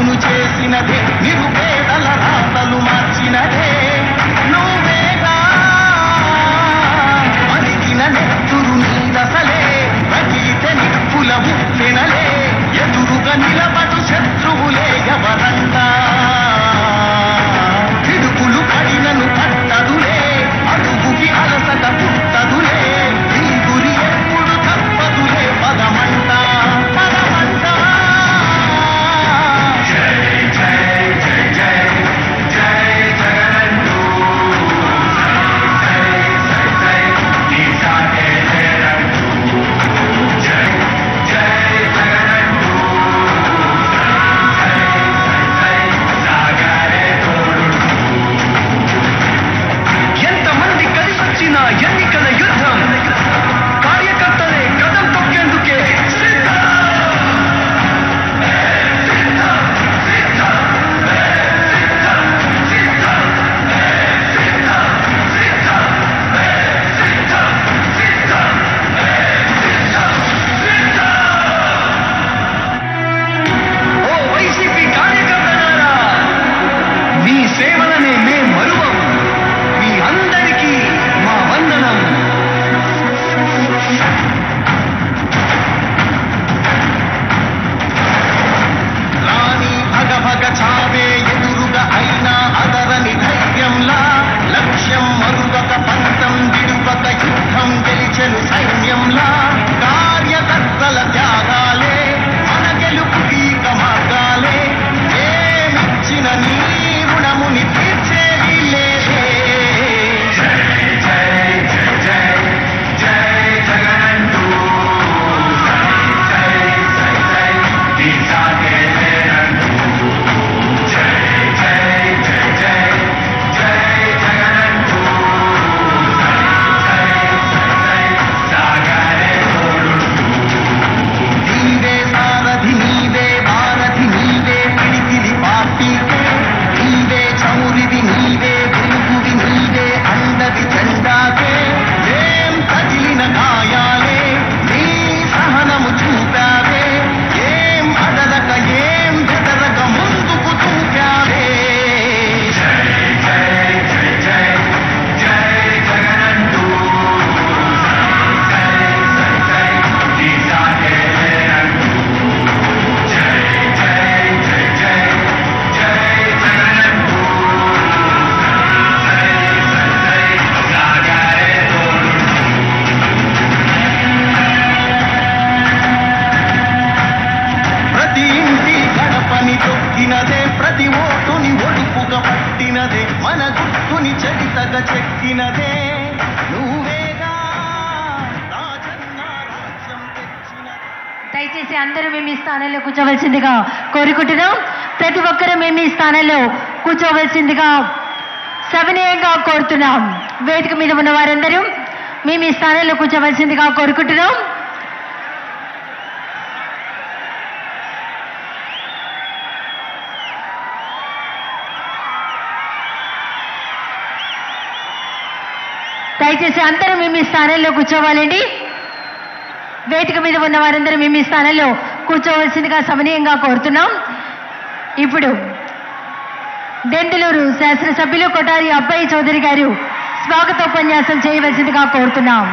తాము చేసినదే. నిరు పుట్టినదే దయచేసి అందరూ మేము ఈ స్థానంలో కూర్చోవలసిందిగా కోరుకుంటున్నాం. ప్రతి ఒక్కరూ మేము ఈ స్థానంలో కూర్చోవలసిందిగా సవినయంగా కోరుతున్నాం. వేదిక మీద ఉన్న వారందరూ మేము ఈ స్థానంలో కూర్చోవలసిందిగా కోరుకుంటున్నాం. దయచేసి అందరూ మేము మీ స్థానంలో కూర్చోవాలండి. వేదిక మీద ఉన్న వారందరూ మేము మీ స్థానంలో కూర్చోవలసిందిగా సమనీయంగా కోరుతున్నాం. ఇప్పుడు దెందులూరు శాసనసభ్యులు కొటారి అబ్బాయి చౌదరి గారు స్వాగతోపన్యాసం చేయవలసిందిగా కోరుతున్నాం.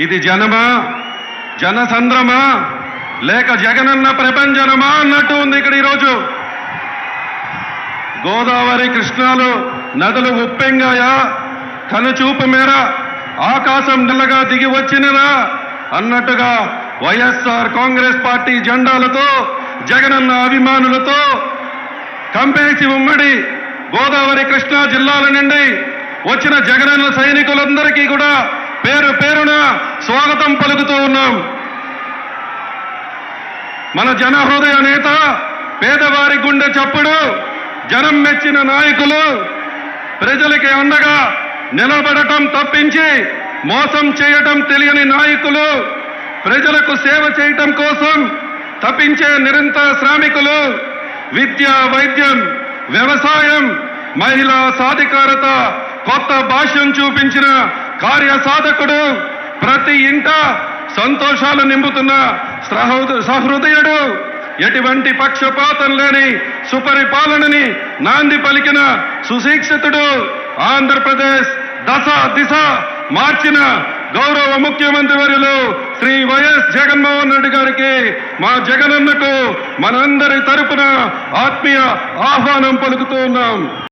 ఇది జనమా? జనసంద్రమా? లేక జగనన్న ప్రపంచనమా అన్నట్టు ఉంది ఇక్కడ ఈరోజు. గోదావరి కృష్ణాలు నదులు ఉప్పెంగాయా? కనుచూపు మేర ఆకాశం నిల్లగా దిగి వచ్చినరా? అన్నట్టుగా వైఎస్ఆర్ కాంగ్రెస్ పార్టీ జెండాలతో జగనన్న అభిమానులతో కంపేసి ఉమ్మడి గోదావరి కృష్ణా జిల్లాల నుండి వచ్చిన జగనన్న సైనికులందరికీ కూడా స్వాగతం పలుకుతూ ఉన్నాం. మన జనహృదయ నేత పేదవారి గుండె చప్పుడు జనం మెచ్చిన నాయకులు ప్రజలకి అండగా నిలబడటం తప్పించి మోసం చేయటం తెలియని నాయకులు ప్రజలకు సేవ చేయటం కోసం తప్పించే నిరంతర శ్రామికులు విద్య వైద్యం వ్యవసాయం మహిళా సాధికారత కొత్త భాష్యం చూపించిన కార్య సాధకుడు ప్రతి ఇంట సంతోషాలు నింపుతున్న సహృదయుడు. ఎటువంటి పక్షపాతం లేని సుపరిపాలనని నాంది పలికిన సుశిక్షితుడు ఆంధ్రప్రదేశ్ దశ దిశ మార్చిన గౌరవ ముఖ్యమంత్రి వర్యులు శ్రీ వైఎస్ జగన్మోహన్ రెడ్డి గారికి మా జగనన్నకు మనందరి తరపున ఆత్మీయ ఆహ్వానం పలుకుతూ ఉన్నాం.